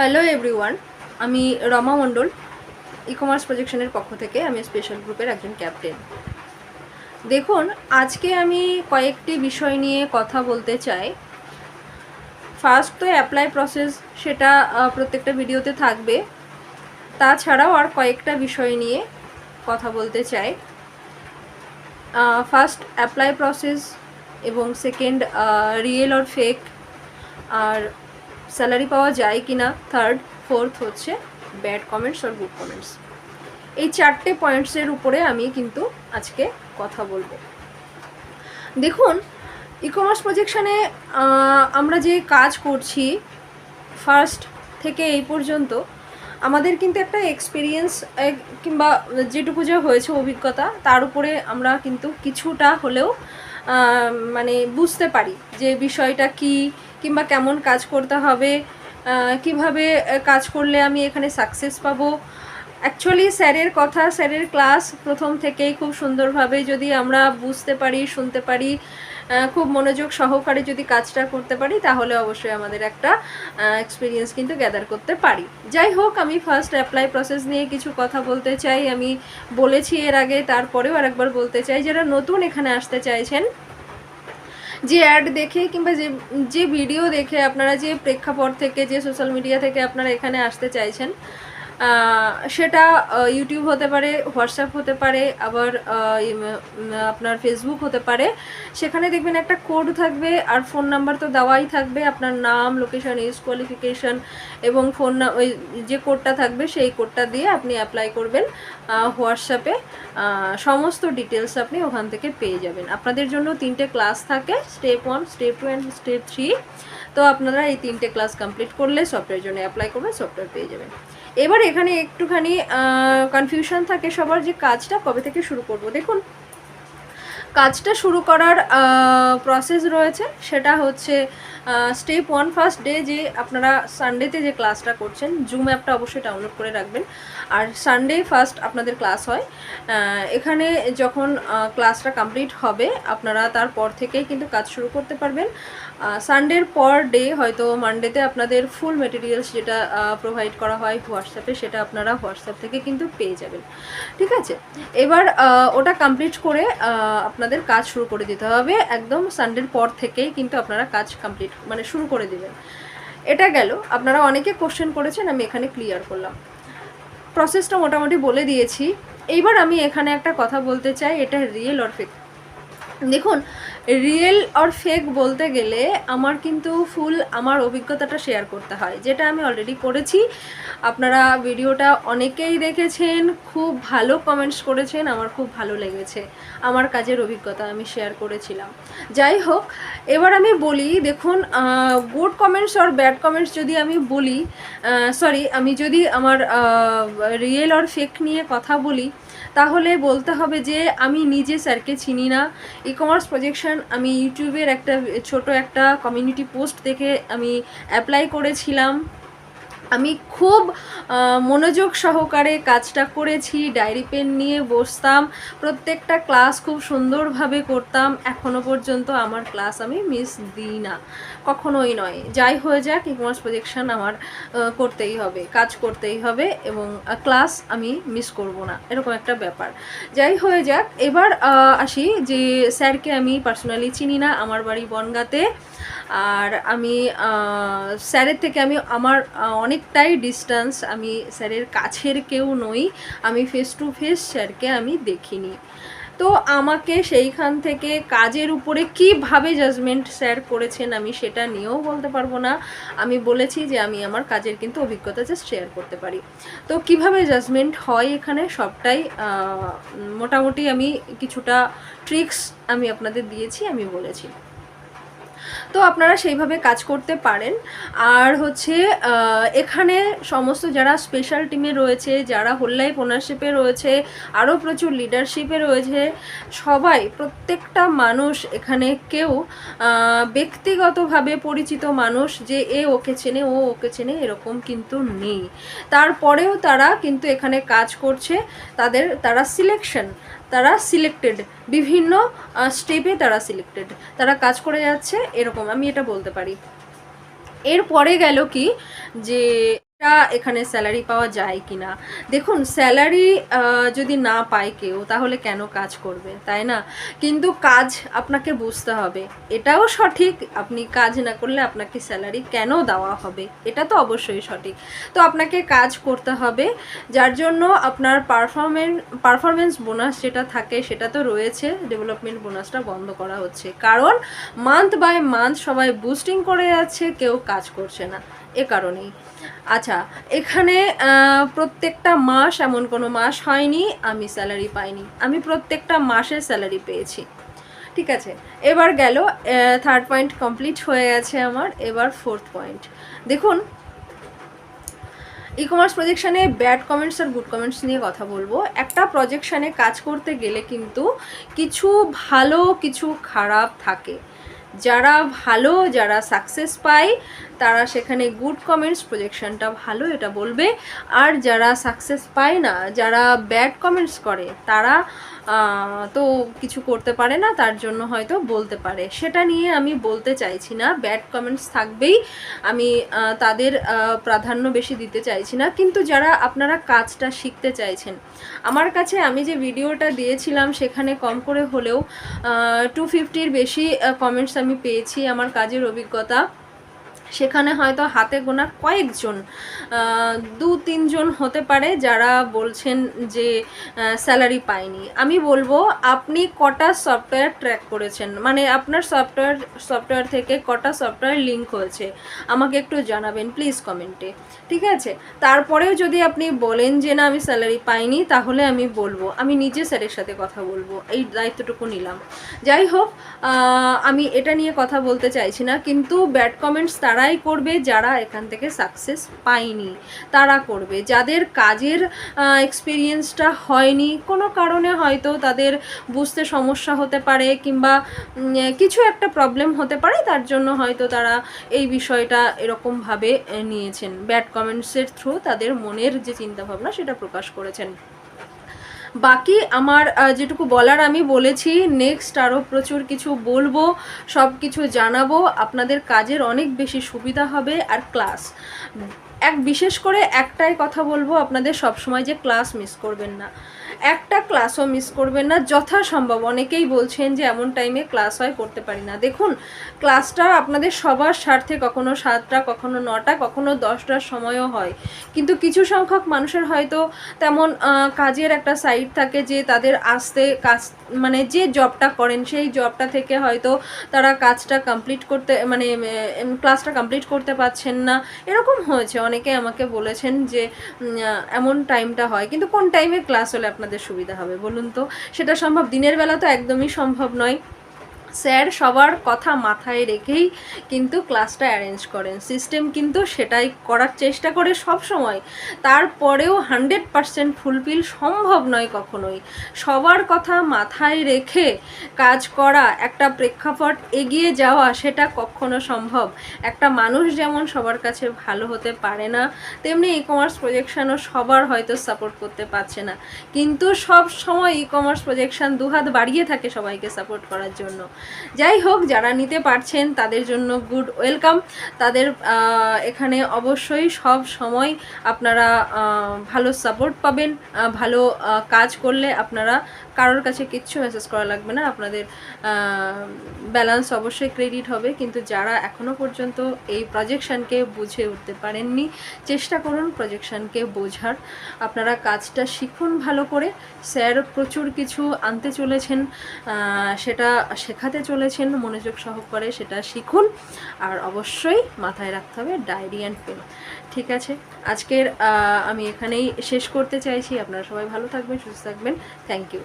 Hello everyone আমি রমা মণ্ডল e commerce প্রজেকশনের পক্ষ থেকে আমি স্পেশাল গ্রুপের একজন ক্যাপ্টেন দেখুন, আজকে আমি কয়েকটি বিষয় নিয়ে কথা বলতে চাই। ফার্স্ট তো অ্যাপ্লাই প্রসেস সেটা প্রত্যেকটা ভিডিওতে থাকবে। তাছাড়াও আর কয়েকটা বিষয় নিয়ে কথা বলতে চাই। ফার্স্ট অ্যাপ্লাই প্রসেস এবং সেকেন্ড রিয়েল অর ফেক আর স্যালারি পাওয়া যায় কি না থার্ড ফোর্থ হচ্ছে ব্যাড কমেন্টস আর গুড কমেন্টস এই চারটে পয়েন্টসের উপরে আমি কিন্তু আজকে কথা বলব। দেখুন ই কমার্স প্রজেকশানে আমরা যে কাজ করছি ফার্স্ট থেকে এই পর্যন্ত, আমাদের কিন্তু একটা এক্সপিরিয়েন্স কিংবা যেটুকু যা হয়েছে অভিজ্ঞতা, তার উপরে আমরা কিন্তু কিছুটা হলেও মানে বুঝতে পারি যে বিষয়টা কি কিংবা কেমন কাজ করতে হবে কীভাবে কাজ করলে আমি এখানে সাকসেস পাবো। অ্যাকচুয়ালি স্যারের কথা স্যারের ক্লাস প্রথম থেকেই খুব সুন্দরভাবে যদি আমরা বুঝতে পারি, শুনতে পারি খুব মনোযোগ সহকারে যদি কাজটা করতে পারি, তাহলে অবশ্যই আমাদের একটা এক্সপিরিয়েন্স কিন্তু গ্যাদার করতে পারি। যাই হোক, আমি ফার্স্ট অ্যাপ্লাই প্রসেস নিয়ে কিছু কথা বলতে চাই। আমি বলেছি এর আগে, তারপরেও আরেকবার বলতে চাই। যারা নতুন এখানে আসতে চাইছেন, যে অ্যাড দেখে কিংবা যে যে ভিডিও দেখে আপনারা যে প্রেক্ষাপট থেকে, যে সোশ্যাল মিডিয়া থেকে আপনারা এখানে আসতে চাইছেন সেটা ইউটিউব হতে পারে হোয়াটসঅ্যাপ হতে পারে, আবার আপনার ফেসবুক হতে পারে। সেখানে দেখবেন একটা কোড থাকবে, আর ফোন নাম্বার তো দেওয়াই থাকবে। আপনার নাম লোকেশন এজ কোয়ালিফিকেশন এবং ফোন ওই যে কোডটা থাকবে, সেই কোডটা দিয়ে আপনি অ্যাপ্লাই করবেন হোয়াটসঅ্যাপে সমস্ত ডিটেলস আপনি ওখান থেকে পেয়ে যাবেন। আপনাদের জন্য তিনটে ক্লাস থাকে step one step two and step three তো আপনারা এই তিনটে ক্লাস কমপ্লিট করলে সফটওয়্যার জন্য অ্যাপ্লাই করবেন সফটওয়্যার পেয়ে যাবেন। এবার এখানে একটুখানি কনফিউশন থাকে সবার যে কাজটা কবে থেকে শুরু করব। দেখুন কাজটা শুরু করার প্রসেস রয়েছে। সেটা হচ্ছে স্টেপ ওয়ান ফার্স্ট ডে যে আপনারা সানডেতে যে ক্লাসটা করছেন জুম অ্যাপটা অবশ্যই ডাউনলোড করে রাখবেন। আর সানডে ফার্স্ট আপনাদের ক্লাস হয়। এখানে যখন ক্লাসটা কমপ্লিট হবে, আপনারা তারপর থেকেই কিন্তু কাজ শুরু করতে পারবেন। সানডের পর ডে হয়তো মানডেতে আপনাদের ফুল মেটেরিয়ালস যেটা প্রোভাইড করা হয় হোয়াটসঅ্যাপে সেটা আপনারা হোয়াটসঅ্যাপ থেকে কিন্তু পেয়ে যাবেন। ঠিক আছে? এবার ওটা কমপ্লিট করে আপনাদের কাজ শুরু করে দিতে হবে। একদম সানডের পর থেকেই কিন্তু আপনারা কাজ কমপ্লিট মানে শুরু করে দেবেন। এটা গেল। আপনারা অনেকে কোশ্চেন করেছেন, আমি এখানে ক্লিয়ার করলাম। প্রসেসটা মোটামুটি বলে দিয়েছি। এইবার আমি এখানে একটা কথা বলতে চাই, এটা রিয়েল অর ফেক দেখুন রিয়েল অর ফেক বলতে গেলে আমার কিন্তু ফুল আমার অভিজ্ঞতাটা শেয়ার করতে হয়। যেটা আমি অলরেডি করেছি আপনারা ভিডিওটা অনেকেই দেখেছেন, খুব ভালো কমেন্টস করেছেন, আমার খুব ভালো লেগেছে। আমার কাজের অভিজ্ঞতা আমি শেয়ার করেছিলাম। যাই হোক, এবার আমি বলি, দেখুন good comments or bad comments যদি আমি বলি সরি আমি যদি আমার রিয়েল অর ফেক নিয়ে কথা বলি, তাহলে বলতে হবে যে আমি নিজে স্যারকে চিনি না। ই কমার্স প্রজেকশন আমি ইউটিউবের একটা ছোট একটা কমিউনিটি পোস্ট দেখে আমি অ্যাপ্লাই করেছিলাম। আমি খুব মনোযোগ সহকারে কাজটা করেছি, ডায়েরি পেন নিয়ে বসতাম, প্রত্যেকটা ক্লাস খুব সুন্দরভাবে করতাম। এখনও পর্যন্ত আমার ক্লাস আমি মিস দিই না, কখনোই নয়। যাই হয়ে যাক ইকমার্স প্রজেকশন আমার করতেই হবে, কাজ করতেই হবে এবং ক্লাস আমি মিস করব না, এরকম একটা ব্যাপার। যাই হয়ে যাক, এবার আসি যে স্যারকে আমি পার্সোনালি চিনি না, আমার বাড়ি বনগাঁতে। আর আমি স্যারের থেকে আমি আমার অনেকটাই ডিস্টেন্স আমি স্যারের কাছের কেউ নই, আমি ফেস টু ফেস স্যারকে আমি দেখিনি। তো আমাকে সেইখান থেকে কাজের উপরে কীভাবে জাজমেন্ট স্যার করেছেন আমি সেটা নিয়েও বলতে পারব না। আমি বলেছি যে আমি আমার কাজের কিন্তু অভিজ্ঞতা জাস্ট শেয়ার করতে পারি। তো কীভাবে জাজমেন্ট হয় এখানে সবটাই মোটামুটি আমি কিছুটা ট্রিক্স আমি আপনাদের দিয়েছি, আমি বলেছি। তো আপনারা সেইভাবে কাজ করতে পারেন। আর হচ্ছে এখানে সমস্ত যারা স্পেশাল টিমে রয়েছে, যারা হোল লাইফ ওনারশিপে রয়েছে, আরও প্রচুর লিডারশিপে রয়েছে, সবাই, প্রত্যেকটা মানুষ এখানে কেউ ব্যক্তিগতভাবে পরিচিত মানুষ যে এ ওকে চেনে, ও ওকে চেনে এরকম কিন্তু নেই। তারপরেও তারা কিন্তু এখানে কাজ করছে, তাদের, তারা সিলেকশন তারা সিলেক্টেড বিভিন্ন স্টেপে তারা সিলেক্টেড তারা কাজ করে যাচ্ছে এরকম, আমি এটা বলতে পারি। এরপরে গেল কি, যে এখানে স্যালারি পাওয়া যায় কি না দেখুন স্যালারি যদি না পায় কেউ, তাহলে কেন কাজ করবে? তাই না? কিন্তু কাজ আপনাকে বুঝতে হবে। এটাও সঠিক, আপনি কাজ না করলে আপনাকে স্যালারি কেন দেওয়া হবে? এটা তো অবশ্যই সঠিক। তো আপনাকে কাজ করতে হবে, যার জন্য আপনার পারফরমেন্স পারফরমেন্স বোনাস যেটা থাকে, সেটা তো রয়েছে। ডেভেলপমেন্ট বোনাসটা বন্ধ করা হচ্ছে। কারণ মান্থ বাই মান্থ সবাই বুস্টিং করে যাচ্ছে কেউ কাজ করছে না। এ কারণেই। আচ্ছা এখানে প্রত্যেকটা মাস এমন কোনো মাস হয়নি, আমি স্যালারি পাইনি। আমি প্রত্যেকটা মাসের স্যালারি পেয়েছি। ঠিক আছে, এবার গেল থার্ড পয়েন্ট কমপ্লিট হয়ে গেছে আমার, এবার ফোর্থ পয়েন্ট দেখুন ই কমার্স প্রজেকশানে ব্যাড কমেন্টস আর গুড কমেন্টস নিয়ে কথা বলব। একটা প্রজেকশানে কাজ করতে গেলে কিন্তু কিছু ভালো, কিছু খারাপ থাকে। যারা ভালো, যারা সাকসেস পায় তারা সেখানে গুড কমেন্টস প্রজেকশনটা ভালো, এটা বলবে। আর যারা সাকসেস পায় না, যারা ব্যাড কমেন্টস করে, তারা তো কিছু করতে পারে না, তার জন্য হয়তো বলতে পারে। সেটা নিয়ে আমি বলতে চাইছি না ব্যাড কমেন্টস থাকবেই। আমি তাদের প্রাধান্য বেশি দিতে চাইছি না। কিন্তু যারা আপনারা কাজটা শিখতে চাইছেন, আমার কাছে আমি যে ভিডিওটা দিয়েছিলাম, সেখানে কম করে হলেও টু ফিফটির বেশি কমেন্টস আমি পেয়েছি আমার কাজের অভিজ্ঞতা। সেখানে হয়তো হাতে গোনা কয়েকজন দু তিনজন হতে পারে যারা বলছেন যে স্যালারি পায়নি। আমি বলব, আপনি কটা সফটওয়্যার ট্র্যাক করেছেন? মানে আপনার সফটওয়্যার সফটওয়্যার থেকে কটা সফটওয়্যার লিঙ্ক হয়েছে? আমাকে একটু জানাবেন প্লিজ কমেন্টে ঠিক আছে? তারপরেও যদি আপনি বলেন যে, না, আমি স্যালারি পাইনি, তাহলে আমি বলব। আমি নিজে স্যারের সাথে কথা বলব। এই দায়িত্বটুকু নিলাম। যাই হোক আমি এটা নিয়ে কথা বলতে চাইছি না, কিন্তু ব্যাড কমেন্টস তারাই করবে, যারা এখান থেকে সাকসেস পায়নি, তারা করবে। যাদের কাজের এক্সপিরিয়েন্সটা হয়নি, কোনো কারণে হয়তো তাদের বুঝতে সমস্যা হতে পারে কিংবা কিছু একটা প্রবলেম হতে পারে, তার জন্য হয়তো তারা এই বিষয়টা এরকমভাবে নিয়েছেন। ব্যাড কমেন্টসের থ্রু তাদের মনের যে চিন্তাভাবনা, সেটা প্রকাশ করেছেন। বাকি আমার যেটুকু বলার আমি বলেছি নেক্সট আরও প্রচুর কিছু বলব সব কিছু জানাব, আপনাদের কাজের অনেক বেশি সুবিধা হবে আর ক্লাস এক, বিশেষ করে একটাই কথা বলব, আপনাদের সবসময় যে ক্লাস মিস করবেন না। একটা ক্লাসও মিস করবেন না। যথাসম্ভব অনেকেই বলছেন যে এমন টাইমে ক্লাস হয়, করতে পারি না। দেখুন ক্লাসটা আপনাদের সবার স্বার্থে কখনো সাতটা, কখনো নটা, কখনো দশটার সময়ও হয়। কিন্তু কিছু সংখ্যক মানুষের হয়তো তেমন কাজের একটা সাইড থাকে যে তাদের আসতে কাজ মানে যে জবটা করেন, সেই জবটা থেকে হয়তো তারা কাজটা কমপ্লিট করতে মানে ক্লাসটা কমপ্লিট করতে পারছেন না। এরকম হয়েছে। অনেকে আমাকে বলেছেন যে এমন টাইমটা হয়। কিন্তু কোন টাইমে ক্লাস হলে আপনাদের সুবিধা হবে। বলুন তো সেটা সম্ভব? দিনের বেলা তো একদমই সম্ভব নয়। স্যার সবার কথা মাথায় রেখেই কিন্তু ক্লাসটা অ্যারেঞ্জ করেন। সিস্টেম কিন্তু সেটাই করার চেষ্টা করে সব সময়। তারপরেও হান্ড্রেড পারসেন্ট ফুলফিল সম্ভব নয় কখনোই। সবার কথা মাথায় রেখে কাজ করা, একটা প্রেক্ষাপট এগিয়ে যাওয়া সেটা কখনো সম্ভব। একটা মানুষ যেমন সবার কাছে ভালো হতে পারে না, তেমনি ই কমার্স প্রজেকশানও সবার হয়তো সাপোর্ট করতে পারছে না। কিন্তু সব সময় ই কমার্স প্রজেকশান দুহাত বাড়িয়ে থাকে সবাইকে সাপোর্ট করার জন্য। যাই হোক, যারা নিতে পারছেন, তাদের জন্য গুড ওয়েলকাম। তাদের এখানে অবশ্যই সব সময় আপনারা ভালো সাপোর্ট পাবেন ভালো কাজ করলে আপনারা কারোর কাছে কিচ্ছু মেসেজ করা লাগবে না। আপনাদের ব্যালেন্স অবশ্যই ক্রেডিট হবে। কিন্তু যারা এখনও পর্যন্ত এই প্রজেকশনকে বুঝে উঠতে পারেননি, চেষ্টা করুন প্রজেকশনকে বোঝার। আপনারা কাজটা শিখুন ভালো করে। স্যার প্রচুর কিছু আনতে চলেছেন। সেটা সেটা শেখাতে চলেছেন, মনোযোগ সহকারে সেটা শিখুন আর অবশ্যই মাথায় রাখতে হবে ডায়েরি অ্যান্ড পেন। ঠিক আছে, আজকের আমি এখানেই শেষ করতে চাইছি। আপনারা সবাই ভালো থাকবেন, সুস্থ থাকবেন। Thank you.